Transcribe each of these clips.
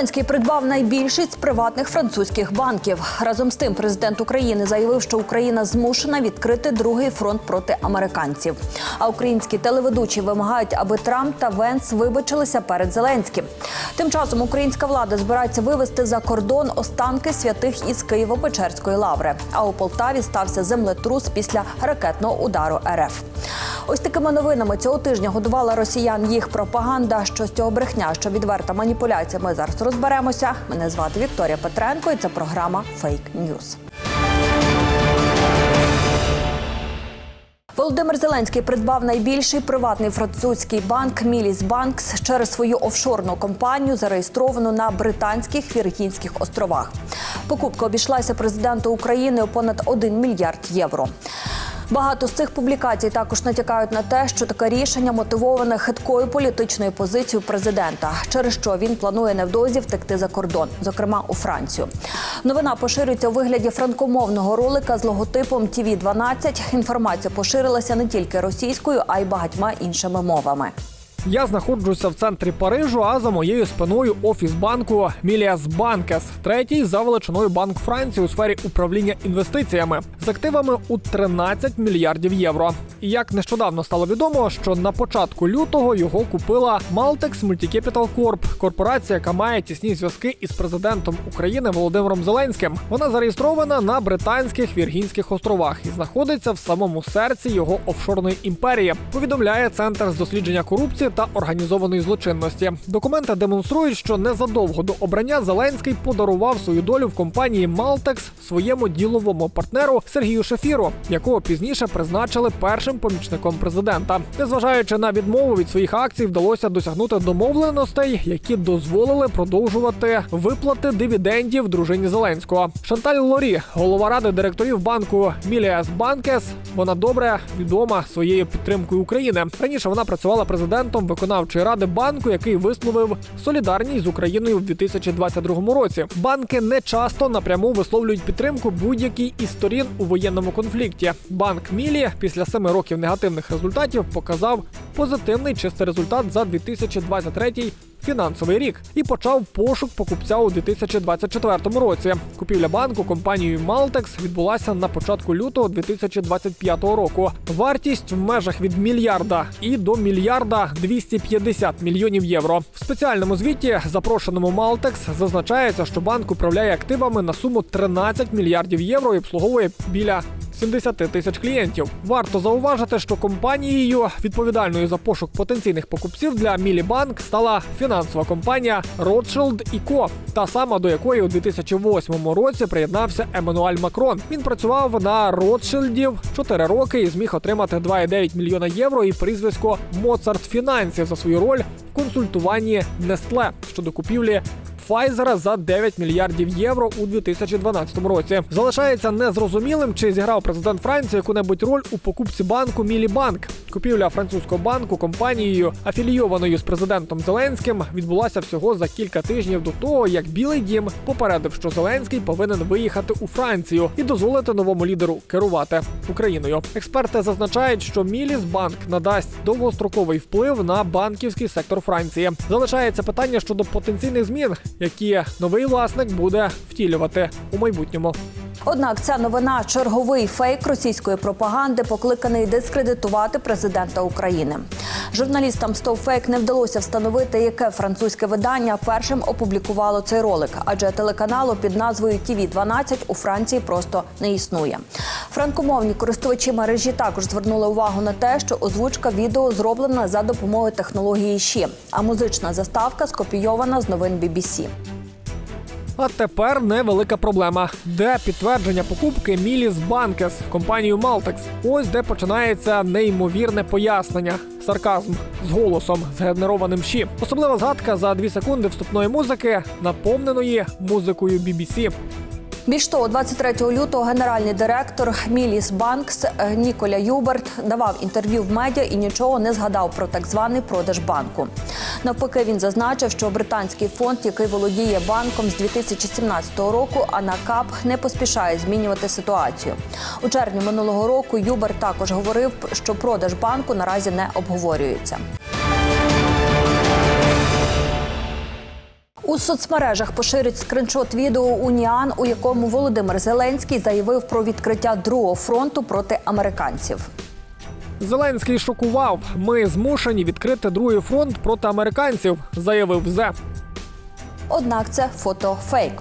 Зеленський придбав найбільшість приватних французьких банків. Разом з тим, президент України заявив, що Україна змушена відкрити другий фронт проти американців. А українські телеведучі вимагають, аби Трамп та Венс вибачилися перед Зеленським. Тим часом українська влада збирається вивезти за кордон останки святих із Києво-Печерської лаври. А у Полтаві стався землетрус після ракетного удару РФ. Ось такими новинами цього тижня годувала росіян їх пропаганда. Що з цього брехня, що відверта маніпуляція. Ми зараз розберемося. Мене звати Вікторія Петренко, і це програма Фейк Ньюз. Володимир Зеленський придбав найбільший приватний французький банк Міліс Банкс через свою офшорну компанію, зареєстровану на британських Віргінських островах. Покупка обійшлася президенту України у понад 1 мільярд євро. Багато з цих публікацій також натякають на те, що таке рішення мотивоване хиткою політичною позицією президента, через що він планує невдовзі втекти за кордон, зокрема у Францію. Новина поширюється у вигляді франкомовного ролика з логотипом tv 12 Інформація поширилася не тільки російською, а й багатьма іншими мовами. Я знаходжуся в центрі Парижу, а за моєю спиною офіс банку Міліас Банкес, третій за величиною банк Франції у сфері управління інвестиціями з активами у 13 мільярдів євро. І як нещодавно стало відомо, що на початку лютого його купила Maltex Multicapital Corp, корпорація, яка має тісні зв'язки із президентом України Володимиром Зеленським. Вона зареєстрована на британських Віргінських островах і знаходиться в самому серці його офшорної імперії. Повідомляє центр з дослідження корупції та організованої злочинності. Документи демонструють, що незадовго до обрання Зеленський подарував свою долю в компанії Maltex своєму діловому партнеру Сергію Шефіру, якого пізніше призначили першим помічником президента. Незважаючи на відмову від своїх акцій, вдалося досягнути домовленостей, які дозволили продовжувати виплати дивідендів дружині Зеленського. Шанталь Лорі, голова ради директорів банку Міліас Банкес. Вона добре відома своєю підтримкою України. Раніше вона працювала президентом виконавчої ради банку, який висловив солідарність з Україною в 2022 році. Банки не часто напряму висловлюють підтримку будь-якій із сторін у воєнному конфлікті. Банк Мілі після семи років негативних результатів показав позитивний чистий результат за 2023 Фінансовий рік і почав пошук покупця у 2024 році. Купівля банку компанією Maltex відбулася на початку лютого 2025 року. Вартість в межах від мільярда і до мільярда 250 мільйонів євро. В спеціальному звіті, запрошеному Maltex, зазначається, що банк управляє активами на суму 13 мільярдів євро і обслуговує біля 70 тисяч клієнтів. Варто зауважити, що компанією, відповідальною за пошук потенційних покупців для Мілібанк, стала фінансова компанія Rothschild Co., та сама до якої у 2008 році приєднався Еммануель Макрон. Він працював на Ротшильдів 4 роки і зміг отримати 2,9 мільйона євро і прізвисько Моцарт Фінансів за свою роль в консультуванні Нестле щодо купівлі Pfizer за 9 мільярдів євро у 2012 році. Залишається незрозумілим, чи зіграв президент Франції яку-небудь роль у покупці банку Мілібанк. Купівля французького банку компанією, афілійованою з президентом Зеленським, відбулася всього за кілька тижнів до того, як Білий Дім попередив, що Зеленський повинен виїхати у Францію і дозволити новому лідеру керувати Україною. Експерти зазначають, що Мілісбанк надасть довгостроковий вплив на банківський сектор Франції. Залишається питання щодо потенційних змін, які новий власник буде втілювати у майбутньому. Однак ця новина черговий фейк російської пропаганди, покликаний дискредитувати президента України. Журналістам Стовфейк не вдалося встановити, яке французьке видання першим опублікувало цей ролик, адже телеканалу під назвою tv 12 у Франції просто не існує. Франкомовні користувачі мережі також звернули увагу на те, що озвучка відео зроблена за допомогою технології ЩІ, а музична заставка скопійована з новин BBC. А тепер невелика проблема. Де підтвердження покупки Міліс Банкес компанію Maltex? Ось де починається неймовірне пояснення. Сарказм з голосом, згенерованим ші. Особлива згадка за дві секунди вступної музики, наповненої музикою BBC. Більш того, 23 лютого генеральний директор Міліс Банкс е, Ніколя Юберт давав інтерв'ю в медіа і нічого не згадав про так званий продаж банку. Навпаки, він зазначив, що британський фонд, який володіє банком з 2017 року, АНАКАП не поспішає змінювати ситуацію. У червні минулого року Юберт також говорив, що продаж банку наразі не обговорюється. У соцмережах поширюють скриншот відео Уніан, у якому Володимир Зеленський заявив про відкриття другого фронту проти американців. Зеленський шокував. Ми змушені відкрити другий фронт проти американців, заявив зе. Однак це фото фейк.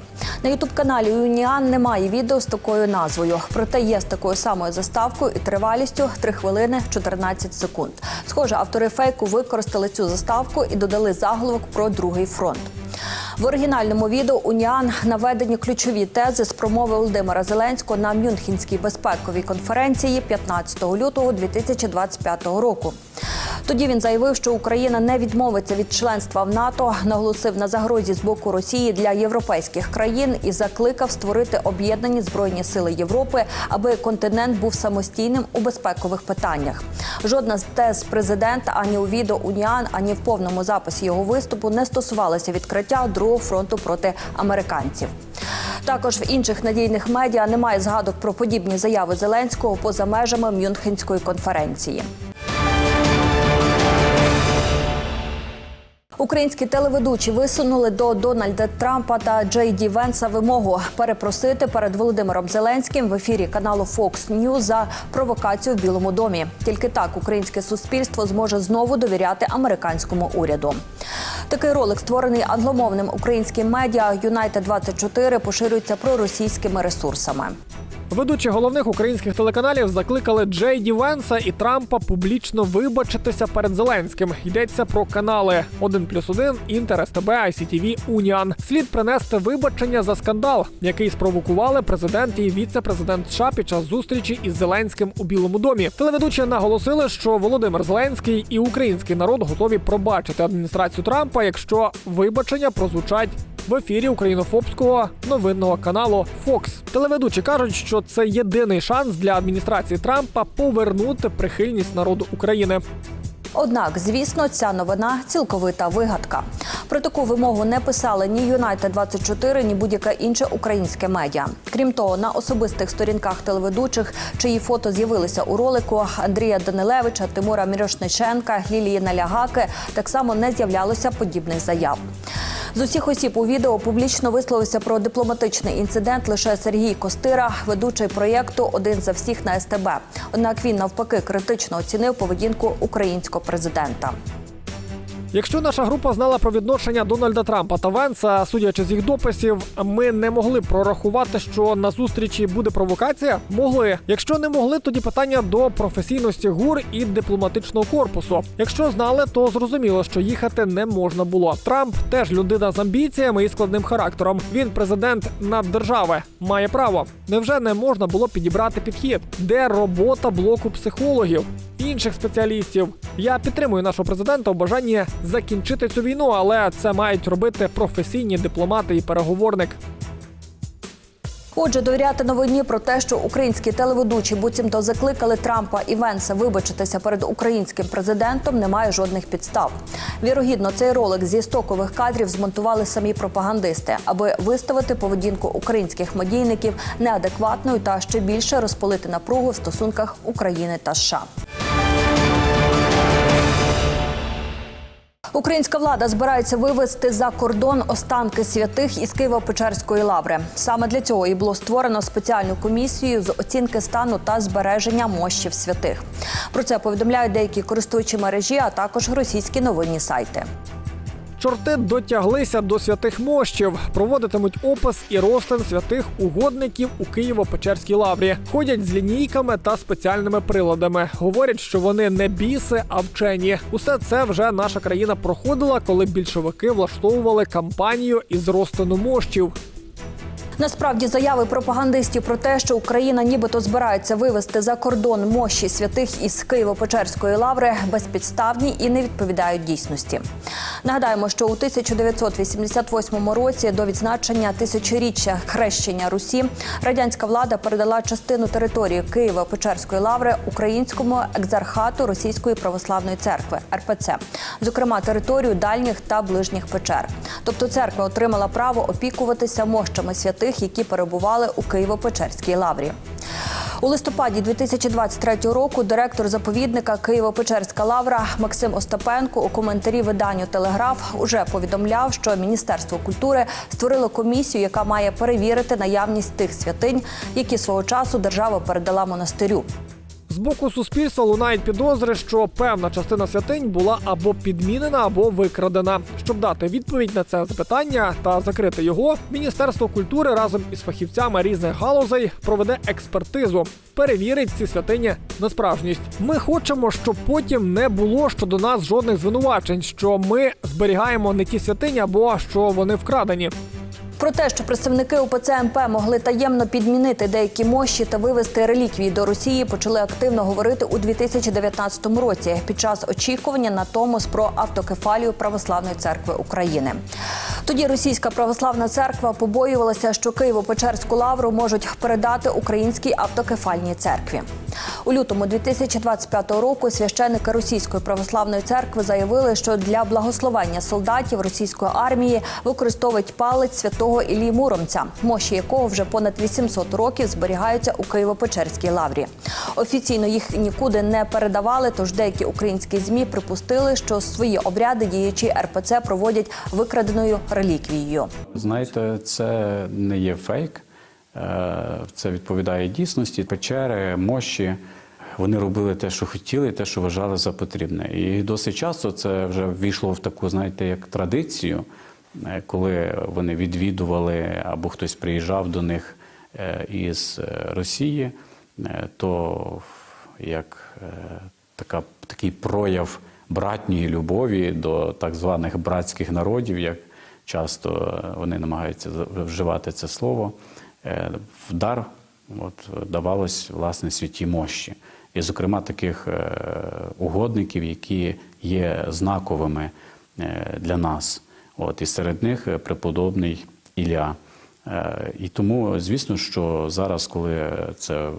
На ютуб-каналі Уніан немає відео з такою назвою, проте є з такою самою заставкою і тривалістю 3 хвилини 14 секунд. Схоже, автори фейку використали цю заставку і додали заголовок про другий фронт. В оригінальному відео Уніан наведені ключові тези з промови Володимира Зеленського на Мюнхенській безпековій конференції 15 лютого 2025 року. Тоді він заявив, що Україна не відмовиться від членства в НАТО, наголосив на загрозі з боку Росії для європейських країн і закликав створити об'єднані збройні сили Європи, аби континент був самостійним у безпекових питаннях. Жодна з тез президента ані у відео Уніан, ані в повному записі його виступу не стосувалася відкриття другого фронту проти американців. Також в інших надійних медіа немає згадок про подібні заяви Зеленського поза межами Мюнхенської конференції. Українські телеведучі висунули до Дональда Трампа та Джей Ді Венса вимогу перепросити перед Володимиром Зеленським в ефірі каналу Fox News за провокацію в Білому домі. Тільки так українське суспільство зможе знову довіряти американському уряду. Такий ролик, створений англомовним українським медіа United 24 поширюється проросійськими ресурсами. Ведучі головних українських телеканалів закликали Джей Ді Венса і Трампа публічно вибачитися перед Зеленським. Йдеться про канали 1+,1, Інтер, СТБ, ICTV, Уніан. Слід принести вибачення за скандал, який спровокували президент і віце-президент США під час зустрічі із Зеленським у Білому домі. Телеведучі наголосили, що Володимир Зеленський і український народ готові пробачити адміністрацію Трампа, якщо вибачення прозвучать в ефірі українофобського новинного каналу Fox. Телеведучі кажуть, що це єдиний шанс для адміністрації Трампа повернути прихильність народу України. Однак, звісно, ця новина цілковита вигадка. Про таку вимогу не писали ні Юнайтед 24 ні будь-яке інше українське медіа. Крім того, на особистих сторінках телеведучих, чиї фото з'явилися у ролику Андрія Данилевича, Тимура Мірошниченка, Лілії Налягаки, так само не з'являлося подібних заяв. З усіх осіб у відео публічно висловився про дипломатичний інцидент лише Сергій Костира, ведучий проєкту Один за всіх на СТБ. Однак він навпаки критично оцінив поведінку українського президента. Якщо наша група знала про відношення Дональда Трампа та Венса, судячи з їх дописів, ми не могли прорахувати, що на зустрічі буде провокація. Могли. Якщо не могли, тоді питання до професійності гур і дипломатичного корпусу. Якщо знали, то зрозуміло, що їхати не можна було. Трамп теж людина з амбіціями і складним характером. Він президент наддержави, має право. Невже не можна було підібрати підхід? Де робота блоку психологів? Інших спеціалістів я підтримую нашого президента у бажанні закінчити цю війну, але це мають робити професійні дипломати і переговорник. Отже, довіряти новині про те, що українські телеведучі буцімто закликали Трампа і Венса вибачитися перед українським президентом, немає жодних підстав. Вірогідно, цей ролик зі стокових кадрів змонтували самі пропагандисти, аби виставити поведінку українських медійників неадекватною та ще більше розпалити напругу в стосунках України та США. Українська влада збирається вивезти за кордон останки святих із Києво-Печерської лаври. Саме для цього і було створено спеціальну комісію з оцінки стану та збереження мощів святих. Про це повідомляють деякі користувачі мережі, а також російські новинні сайти. Чорти дотяглися до святих мощів, проводитимуть опис і розтин святих угодників у Києво-Печерській лаврі. Ходять з лінійками та спеціальними приладами. Говорять, що вони не біси, а вчені. Усе це вже наша країна проходила, коли більшовики влаштовували кампанію із розтину мощів. Насправді заяви пропагандистів про те, що Україна нібито збирається вивезти за кордон мощі святих із Києво-Печерської лаври, безпідставні і не відповідають дійсності. Нагадаємо, що у 1988 році до відзначення тисячоріччя хрещення Русі радянська влада передала частину території Києво-Печерської лаври українському екзархату Російської православної церкви РПЦ, зокрема територію дальніх та ближніх печер. Тобто церква отримала право опікуватися мощами святих, які перебували у Києво-Печерській лаврі. У листопаді 2023 року директор заповідника Києво-Печерська лавра Максим Остапенко у коментарі виданню Телеграф уже повідомляв, що Міністерство культури створило комісію, яка має перевірити наявність тих святинь, які свого часу держава передала монастирю. З боку суспільства лунають підозри, що певна частина святинь була або підмінена, або викрадена. Щоб дати відповідь на це запитання та закрити його, Міністерство культури разом із фахівцями різних галузей проведе експертизу, перевірить ці святині на справжність. Ми хочемо, щоб потім не було щодо нас жодних звинувачень, що ми зберігаємо не ті святині або що вони вкрадені. Про те, що представники УПЦ МП могли таємно підмінити деякі мощі та вивезти реліквії до Росії, почали активно говорити у 2019 році під час очікування на Томос про автокефалію Православної церкви України. Тоді російська православна церква побоювалася, що Києво-Печерську лавру можуть передати українській автокефальній церкві. У лютому 2025 року священники Російської православної церкви заявили, що для благословення солдатів російської армії використовують палець святого Іллі Муромця, мощі якого вже понад 800 років зберігаються у Києво-Печерській лаврі. Офіційно їх нікуди не передавали, тож деякі українські змі припустили, що свої обряди діячі РПЦ проводять викраденою реліквією. Знаєте, це не є фейк, е, це відповідає дійсності. Печери, мощі. Вони робили те, що хотіли, те, що вважали за потрібне. І досить часто це вже ввійшло в таку, знаєте, як традицію, коли вони відвідували або хтось приїжджав до них е, із е, Росії, е, то як е, така, такий прояв братньої любові до так званих братських народів, як часто е, вони намагаються вживати це слово, е, в дар от, давалось власне святі мощі. І, зокрема, таких е, угодників, які є знаковими е, для нас. От, і серед них е, преподобний Ілля. Е, І тому, звісно, що зараз, коли це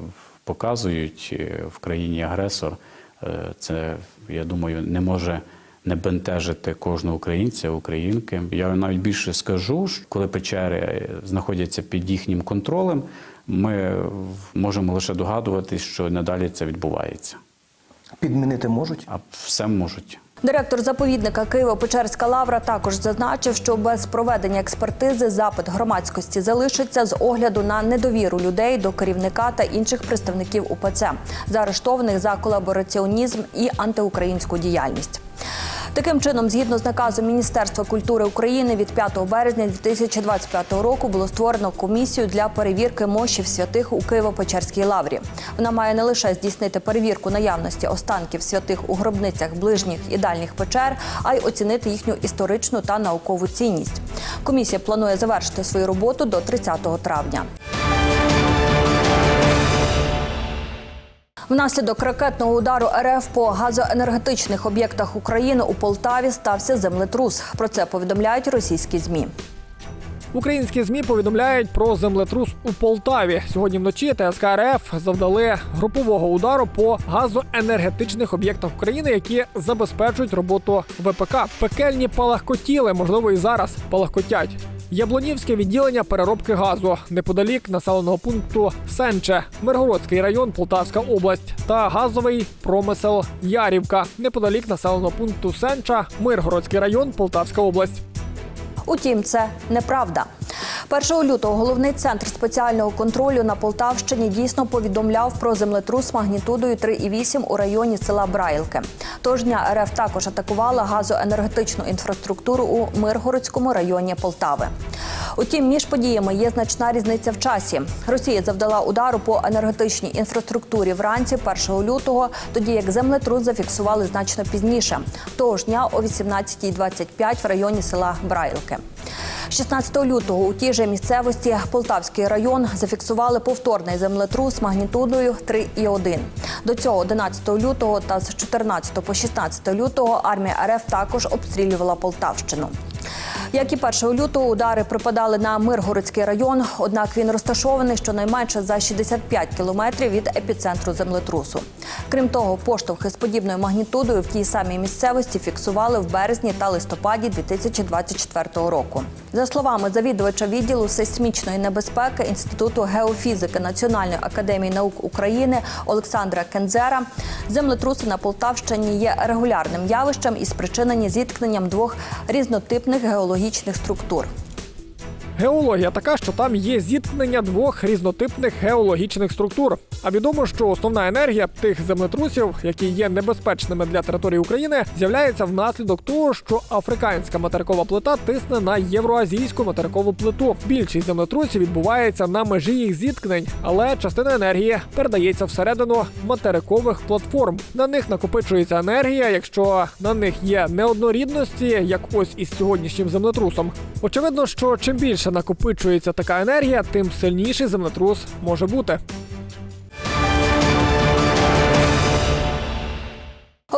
показують е, в країні агресор, це, я думаю, не може не бентежити кожного українця, українки. Я навіть більше скажу, що коли печери знаходяться під їхнім контролем, ми можемо лише догадуватись, що надалі це відбувається. Підмінити можуть? А все можуть. Директор заповідника Києво-Печерська лавра також зазначив, що без проведення експертизи запит громадськості залишиться з огляду на недовіру людей до керівника та інших представників УПЦ, заарештованих за колабораціонізм і антиукраїнську діяльність. Таким чином, згідно з наказом Міністерства культури України від 5 березня 2025 року було створено комісію для перевірки мощів святих у Києво-Печерській лаврі. Вона має не лише здійснити перевірку наявності останків святих у гробницях ближніх і дальніх печер, а й оцінити їхню історичну та наукову цінність. Комісія планує завершити свою роботу до 30 травня. Внаслідок ракетного удару РФ по газоенергетичних об'єктах України у Полтаві стався землетрус. Про це повідомляють російські змі. Українські змі повідомляють про землетрус у Полтаві. Сьогодні вночі ТСК РФ завдали групового удару по газоенергетичних об'єктах України, які забезпечують роботу ВПК. Пекельні палахкотіли, можливо, і зараз палахкотять. Яблунівське відділення переробки газу неподалік населеного пункту Сенче, Миргородський район, Полтавська область та газовий промисел Ярівка неподалік населеного пункту Сенча, Миргородський район, Полтавська область. Утім, це неправда. 1 лютого головний центр спеціального контролю на Полтавщині дійсно повідомляв про землетрус магнітудою 3,8 у районі села Браїлки. Тож дня РФ також атакувала газоенергетичну інфраструктуру у Миргородському районі Полтави. Утім, між подіями є значна різниця в часі. Росія завдала удару по енергетичній інфраструктурі вранці 1 лютого, тоді як землетрус зафіксували значно пізніше. Того ж дня о 18.25 в районі села Брайлки. 16 лютого у тій же місцевості Полтавський район зафіксували повторний землетрус магнітудою 3,1. До цього 11 лютого та з 14 по 16 лютого армія РФ також обстрілювала Полтавщину. Як і 1 лютого удари припадали на Миргородський район, однак він розташований щонайменше за 65 кілометрів від епіцентру землетрусу. Крім того, поштовхи з подібною магнітудою в тій самій місцевості фіксували в березні та листопаді 2024 року. За словами завідувача відділу сейсмічної небезпеки Інституту геофізики Національної академії наук України Олександра Кензера, землетруси на Полтавщині є регулярним явищем і спричинені зіткненням двох різнотипних геологічних структур. Геологія така, що там є зіткнення двох різнотипних геологічних структур. А відомо, що основна енергія тих землетрусів, які є небезпечними для території України, з'являється внаслідок того, що африканська материкова плита тисне на євроазійську материкову плиту. Більшість землетрусів відбувається на межі їх зіткнень, але частина енергії передається всередину материкових платформ. На них накопичується енергія, якщо на них є неоднорідності, як ось із сьогоднішнім землетрусом. Очевидно, що чим більше накопичується така енергія, тим сильніший землетрус може бути.